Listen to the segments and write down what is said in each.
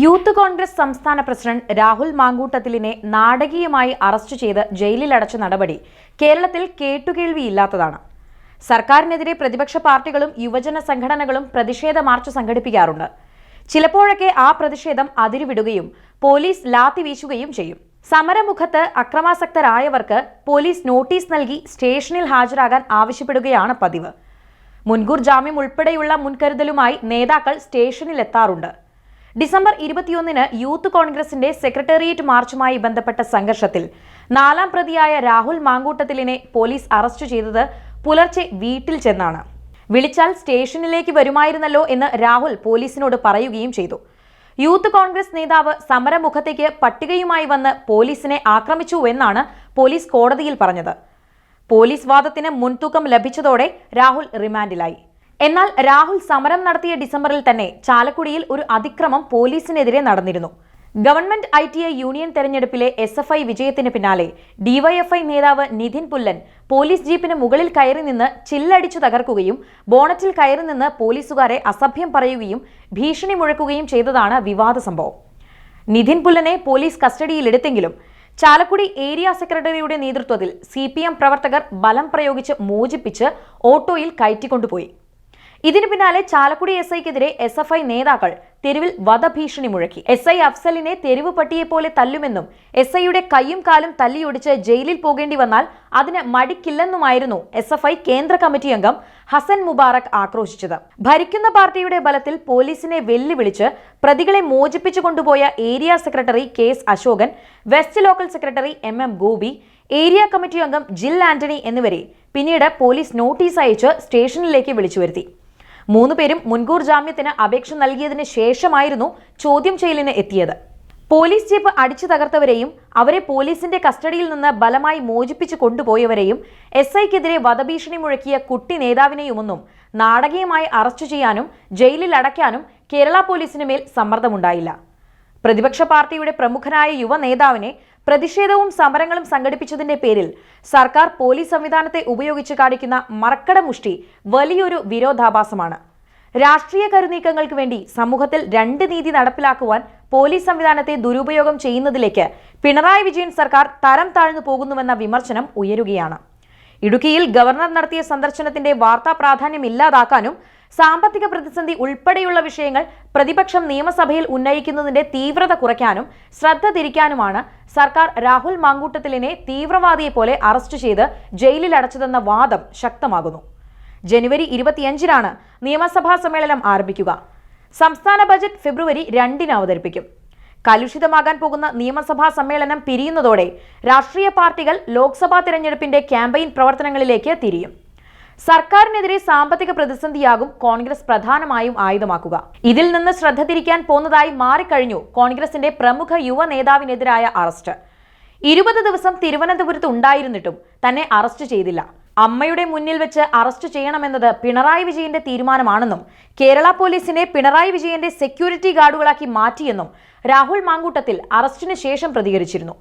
Youth Congress സംസ്ഥാന president Rahul മാങ്കൂട്ടത്തിലിനെ നാടകീയമായി അറസ്റ്റ് ചെയ്ത് ജയിലിലടച്ച നടപടി കേരളത്തിൽ കേട്ടുകേൾവിയില്ലാത്തതാണ്. സർക്കാരിനെതിരെ പ്രതിപക്ഷ പാർട്ടികളും യുവജന സംഘടനകളും പ്രതിഷേധ മാർച്ച് സംഘടിപ്പിക്കാറുണ്ട്. ചിലപ്പോഴൊക്കെ ആ പ്രതിഷേധം അതിരുവിടുകയും പോലീസ് ലാത്തി വീശുകയും ചെയ്യും. സമരമുഖത്ത് അക്രമാസക്തരായവർക്ക് പോലീസ് നോട്ടീസ് നൽകി സ്റ്റേഷനിൽ ഹാജരാകാൻ ആവശ്യപ്പെടുകയാണ് പതിവ്. മുൻകൂർ ജാമ്യം ഉൾപ്പെടെയുള്ള മുൻകരുതലുമായി നേതാക്കൾ സ്റ്റേഷനിൽ എത്താറുണ്ട് ഡിസംബർ ഇരുപത്തിയൊന്നിന് യൂത്ത് കോൺഗ്രസിന്റെ സെക്രട്ടേറിയറ്റ് മാർച്ചുമായി ബന്ധപ്പെട്ട സംഘർഷത്തിൽ നാലാം പ്രതിയായ രാഹുൽ മാങ്കൂട്ടത്തിലിനെ പോലീസ് അറസ്റ്റ് ചെയ്തത് പുലർച്ചെ വീട്ടിൽ ചെന്നാണ്. വിളിച്ചാൽ സ്റ്റേഷനിലേക്ക് വരുമായിരുന്നല്ലോ എന്ന് രാഹുൽ പോലീസിനോട് പറയുകയും ചെയ്തു. യൂത്ത് കോൺഗ്രസ് നേതാവ് സമരമുഖത്തേക്ക് പട്ടികയുമായി വന്ന് പോലീസിനെ ആക്രമിച്ചു എന്നാണ് പോലീസ് കോടതിയിൽ പറഞ്ഞത്. പോലീസ് വാദത്തിന് മുൻതൂക്കം ലഭിച്ചതോടെ രാഹുൽ റിമാൻഡിലായി. എന്നാൽ രാഹുൽ സമരം നടത്തിയ ഡിസംബറിൽ തന്നെ ചാലക്കുടിയിൽ ഒരു അതിക്രമം പോലീസിനെതിരെ നടന്നിരുന്നു. Government I T I union തെരഞ്ഞെടുപ്പിലെ എസ് എഫ് ഐ വിജയത്തിന് പിന്നാലെ ഡിവൈഎഫ്ഐ നേതാവ് നിതിൻ പുല്ലൻ പോലീസ് ജീപ്പിന് മുകളിൽ കയറി നിന്ന് ചില്ലടിച്ചു തകർക്കുകയും ബോണറ്റിൽ കയറി നിന്ന് പോലീസുകാരെ അസഭ്യം പറയുകയും ഭീഷണി മുഴക്കുകയും ചെയ്തതാണ് വിവാദ സംഭവം. നിതിൻ പുല്ലനെ പോലീസ് കസ്റ്റഡിയിലെടുത്തെങ്കിലും ചാലക്കുടി ഏരിയ സെക്രട്ടറിയുടെ നേതൃത്വത്തിൽ സി പ്രവർത്തകർ ബലം പ്രയോഗിച്ച് മോചിപ്പിച്ച് ഓട്ടോയിൽ കയറ്റിക്കൊണ്ടുപോയി. ഇതിനു പിന്നാലെ ചാലക്കുടി എസ് ഐക്കെതിരെ എസ് എഫ് ഐ നേതാക്കൾ തെരുവിൽ വധഭീഷണി മുഴക്കി. എസ് ഐ അഫ്സലിനെ തെരുവ് പട്ടിയെ പോലെ തല്ലുമെന്നും എസ് ഐയുടെ കൈയും കാലും തല്ലിയൊടിച്ച് ജയിലിൽ പോകേണ്ടി വന്നാൽ അതിന് മടിക്കില്ലെന്നുമായിരുന്നു എസ് എഫ് ഐ കേന്ദ്ര കമ്മിറ്റി അംഗം ഹസൻ മുബാറക് ആക്രോശിച്ചത്. ഭരിക്കുന്ന പാർട്ടിയുടെ ബലത്തിൽ പോലീസിനെ വെല്ലുവിളിച്ച് പ്രതികളെ മോചിപ്പിച്ചു കൊണ്ടുപോയ area secretary K S Ashokan west local secretary M M Gopi area committee അംഗം ജിൽ ആന്റണി എന്നിവരെ പിന്നീട് പോലീസ് നോട്ടീസ് അയച്ച് സ്റ്റേഷനിലേക്ക് വിളിച്ചു വരുത്തി മൂന്നുപേരും മുൻകൂർ ജാമ്യത്തിന് അപേക്ഷ നൽകിയതിന് ശേഷമായിരുന്നു ചോദ്യം ചെയ്യലിന് എത്തിയത്. പോലീസ് ജീപ്പ് അടിച്ചു തകർത്തവരെയും അവരെ പോലീസിന്റെ കസ്റ്റഡിയിൽ നിന്ന് ബലമായി മോചിപ്പിച്ചു കൊണ്ടുപോയവരെയും എസ് ഐക്കെതിരെ വധഭീഷണി മുഴക്കിയ കുട്ടി നേതാവിനെയുമൊന്നും നാടകീയമായി അറസ്റ്റ് ചെയ്യാനും ജയിലിൽ അടയ്ക്കാനും കേരള പോലീസിന് മേൽ സമ്മർദ്ദമുണ്ടായില്ല. പ്രതിപക്ഷ പാർട്ടിയുടെ പ്രമുഖനായ യുവ നേതാവിനെ പ്രതിഷേധവും സമരങ്ങളും സംഘടിപ്പിച്ചതിന്റെ പേരിൽ സർക്കാർ പോലീസ് സംവിധാനത്തെ ഉപയോഗിച്ച് കാണിക്കുന്ന മറക്കട മുഷ്ടി വലിയൊരു വിരോധാഭാസമാണ്. രാഷ്ട്രീയ കരുനീക്കങ്ങൾക്ക് വേണ്ടി സമൂഹത്തിൽ രണ്ട് നീതി നടപ്പിലാക്കുവാൻ പോലീസ് സംവിധാനത്തെ ദുരുപയോഗം ചെയ്യുന്നതിലേക്ക് പിണറായി വിജയൻ സർക്കാർ തരം താഴ്ന്നു പോകുന്നുവെന്ന വിമർശനം ഉയരുകയാണ്. ഇടുക്കിയിൽ ഗവർണർ നടത്തിയ സന്ദർശനത്തിന്റെ വാർത്താ പ്രാധാന്യം ഇല്ലാതാക്കാനും സാമ്പത്തിക പ്രതിസന്ധി ഉൾപ്പെടെയുള്ള വിഷയങ്ങൾ പ്രതിപക്ഷം നിയമസഭയിൽ ഉന്നയിക്കുന്നതിന്റെ തീവ്രത കുറയ്ക്കാനും ശ്രദ്ധ തിരിക്കാനുമാണ് സർക്കാർ രാഹുൽ മാങ്കൂട്ടത്തിലിനെ തീവ്രവാദിയെ പോലെ അറസ്റ്റ് ചെയ്ത് ജയിലിൽ അടച്ചതെന്ന വാദം ശക്തമാകുന്നു. ജനുവരി ഇരുപത്തിയഞ്ചിനാണ് നിയമസഭാ സമ്മേളനം ആരംഭിക്കുക. സംസ്ഥാന ബജറ്റ് ഫെബ്രുവരി രണ്ടിന് അവതരിപ്പിക്കും. കലുഷിതമാകാൻ പോകുന്ന നിയമസഭാ സമ്മേളനം പിരിയുന്നതോടെ രാഷ്ട്രീയ പാർട്ടികൾ ലോക്സഭാ തിരഞ്ഞെടുപ്പിന്റെ ക്യാമ്പയിൻ പ്രവർത്തനങ്ങളിലേക്ക് തിരിയും. സർക്കാരിനെതിരെ സാമ്പത്തിക പ്രതിസന്ധിയാകും കോൺഗ്രസ് പ്രധാനമായും ആയുധമാക്കുക. ഇതിൽ നിന്ന് ശ്രദ്ധ തിരിക്കാൻ പോന്നതായി മാറിക്കഴിഞ്ഞു കോൺഗ്രസിന്റെ പ്രമുഖ യുവ നേതാവിനെതിരായ അറസ്റ്റ്. ഇരുപത് ദിവസം തിരുവനന്തപുരത്ത് ഉണ്ടായിരുന്നിട്ടും തന്നെ അറസ്റ്റ് ചെയ്തില്ല. അമ്മയുടെ മുന്നിൽ വെച്ച് അറസ്റ്റ് ചെയ്യണമെന്നത് പിണറായി വിജയന്റെ തീരുമാനമാണെന്നും കേരള പോലീസിനെ പിണറായി വിജയന്റെ സെക്യൂരിറ്റി ഗാർഡുകളാക്കി മാറ്റിയെന്നും രാഹുൽ മാങ്കൂട്ടത്തിൽ അറസ്റ്റിന് ശേഷം പ്രതികരിച്ചിരുന്നു.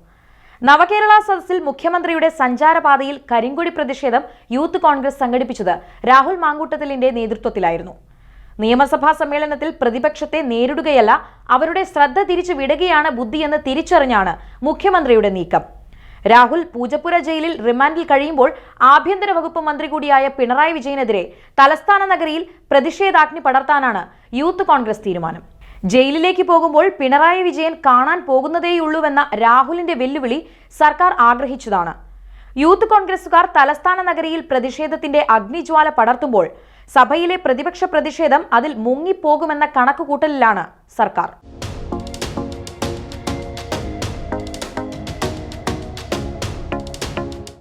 നവകേരള സദസ്സിൽ മുഖ്യമന്ത്രിയുടെ സഞ്ചാരപാതയിൽ കരിങ്കൊടി പ്രതിഷേധം യൂത്ത് കോൺഗ്രസ് സംഘടിപ്പിച്ചത് രാഹുൽ മാങ്കൂട്ടത്തിലിന്റെ നേതൃത്വത്തിലായിരുന്നു. നിയമസഭാ സമ്മേളനത്തിൽ പ്രതിപക്ഷത്തെ നേരിടുകയല്ല അവരുടെ ശ്രദ്ധ തിരിച്ചു വിടുകയാണ് ബുദ്ധിയെന്ന് തിരിച്ചറിഞ്ഞാണ് മുഖ്യമന്ത്രിയുടെ നീക്കം. രാഹുൽ പൂജപ്പുര ജയിലിൽ റിമാൻഡിൽ കഴിയുമ്പോൾ ആഭ്യന്തര വകുപ്പ് മന്ത്രി കൂടിയായ പിണറായി വിജയനെതിരെ തലസ്ഥാന നഗരിയിൽ പ്രതിഷേധാഗ്നി പടർത്താനാണ് യൂത്ത് കോൺഗ്രസ് തീരുമാനം. ജയിലിലേക്ക് പോകുമ്പോൾ പിണറായി വിജയൻ കാണാൻ പോകുന്നതേയുള്ളൂവെന്ന രാഹുലിന്റെ വെല്ലുവിളി സർക്കാർ ആഗ്രഹിച്ചതാണ്. യൂത്ത് കോൺഗ്രസുകാർ തലസ്ഥാന നഗരിയിൽ പ്രതിഷേധത്തിന്റെ അഗ്നിജ്വാല പടർത്തുമ്പോൾ സഭയിലെ പ്രതിപക്ഷ പ്രതിഷേധം അതിൽ മുങ്ങിപ്പോകുമെന്ന കണക്കുകൂട്ടലിലാണ് സർക്കാർ.